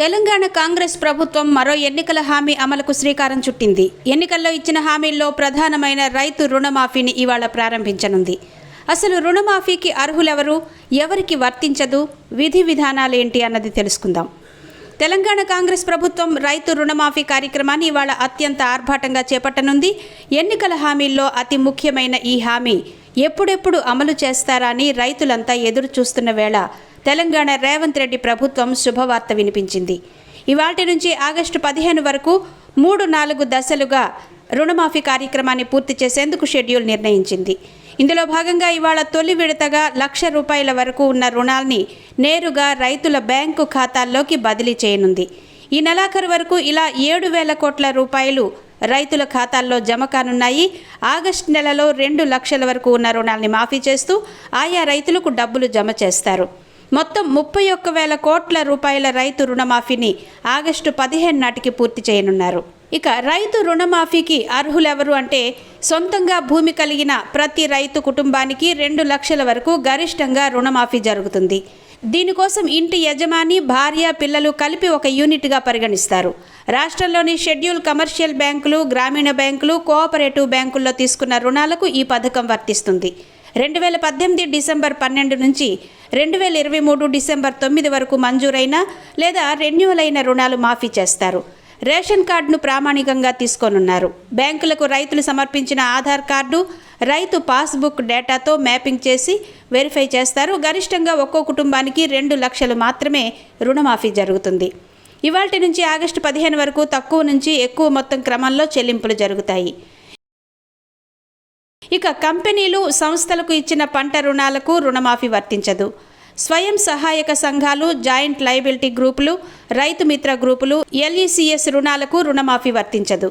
తెలంగాణ కాంగ్రెస్ ప్రభుత్వం మరో ఎన్నికల హామీ అమలుకు శ్రీకారం చుట్టింది. ఎన్నికల్లో ఇచ్చిన హామీల్లో ప్రధానమైన రైతు రుణమాఫీని ఇవాళ ప్రారంభించనుంది. అసలు రుణమాఫీకి అర్హులెవరు? ఎవరికి వర్తించదు? విధి విధానాలేంటి అన్నది తెలుసుకుందాం. తెలంగాణ కాంగ్రెస్ ప్రభుత్వం రైతు రుణమాఫీ కార్యక్రమాన్ని ఇవాళ అత్యంత ఆర్భాటంగా చేపట్టనుంది. ఎన్నికల హామీల్లో అతి ముఖ్యమైన ఈ హామీ ఎప్పుడెప్పుడు అమలు చేస్తారా అని రైతులంతా ఎదురు చూస్తున్న వేళ తెలంగాణ రేవంత్ రెడ్డి ప్రభుత్వం శుభవార్త వినిపించింది. ఇవాటి నుంచి ఆగస్టు పదిహేను వరకు మూడు నాలుగు దశలుగా రుణమాఫీ కార్యక్రమాన్ని పూర్తి చేసేందుకు షెడ్యూల్ నిర్ణయించింది. ఇందులో భాగంగా ఇవాళ తొలి విడతగా లక్ష రూపాయల వరకు ఉన్న రుణాల్ని నేరుగా రైతుల బ్యాంకు ఖాతాల్లోకి బదిలీ చేయనుంది. ఈ నెలాఖరు వరకు ఇలా ఏడు వేల కోట్ల రూపాయలు రైతుల ఖాతాల్లో జమ కానున్నాయి. ఆగస్టు నెలలో రెండు లక్షల వరకు ఉన్న రుణాల్ని మాఫీ చేస్తూ ఆయా రైతులకు డబ్బులు జమ చేస్తారు. మొత్తం ముప్పై ఒక్క వేల కోట్ల రూపాయల రైతు రుణమాఫీని ఆగస్టు పదిహేను నాటికి పూర్తి చేయనున్నారు. ఇక రైతు రుణమాఫీకి అర్హులెవరు అంటే సొంతంగా భూమి కలిగిన ప్రతి రైతు కుటుంబానికి రెండు లక్షల వరకు గరిష్టంగా రుణమాఫీ జరుగుతుంది. దీనికోసం ఇంటి యజమాని భార్య పిల్లలు కలిపి ఒక యూనిట్గా పరిగణిస్తారు. రాష్ట్రంలోని షెడ్యూల్ కమర్షియల్ బ్యాంకులు గ్రామీణ బ్యాంకులు కోఆపరేటివ్ బ్యాంకుల్లో తీసుకున్న రుణాలకు ఈ పథకం వర్తిస్తుంది. రెండు వేల పద్దెనిమిది డిసెంబర్ పన్నెండు నుంచి రెండు వేల ఇరవై మూడు డిసెంబర్ తొమ్మిది వరకు మంజూరైన లేదా రెన్యువల్ అయిన రుణాలు మాఫీ చేస్తారు. రేషన్ కార్డును ప్రామాణికంగా తీసుకోనున్నారు. బ్యాంకులకు రైతులు సమర్పించిన ఆధార్ కార్డు రైతు పాస్బుక్ డేటాతో మ్యాపింగ్ చేసి వెరిఫై చేస్తారు. గరిష్టంగా ఒక్కో కుటుంబానికి రెండు లక్షలు మాత్రమే రుణమాఫీ జరుగుతుంది. ఇవాటి నుంచి ఆగస్టు పదిహేను వరకు తక్కువ నుంచి ఎక్కువ మొత్తం క్రమంలో చెల్లింపులు జరుగుతాయి. ఇక కంపెనీలు సంస్థలకు ఇచ్చిన పంట రుణాలకు రుణమాఫీ వర్తించదు. స్వయం సహాయక సంఘాలు జాయింట్ లయబిలిటీ గ్రూపులు రైతు మిత్ర గ్రూపులు ఎల్ఈసిఎస్ రుణాలకు రుణమాఫీ వర్తించదు.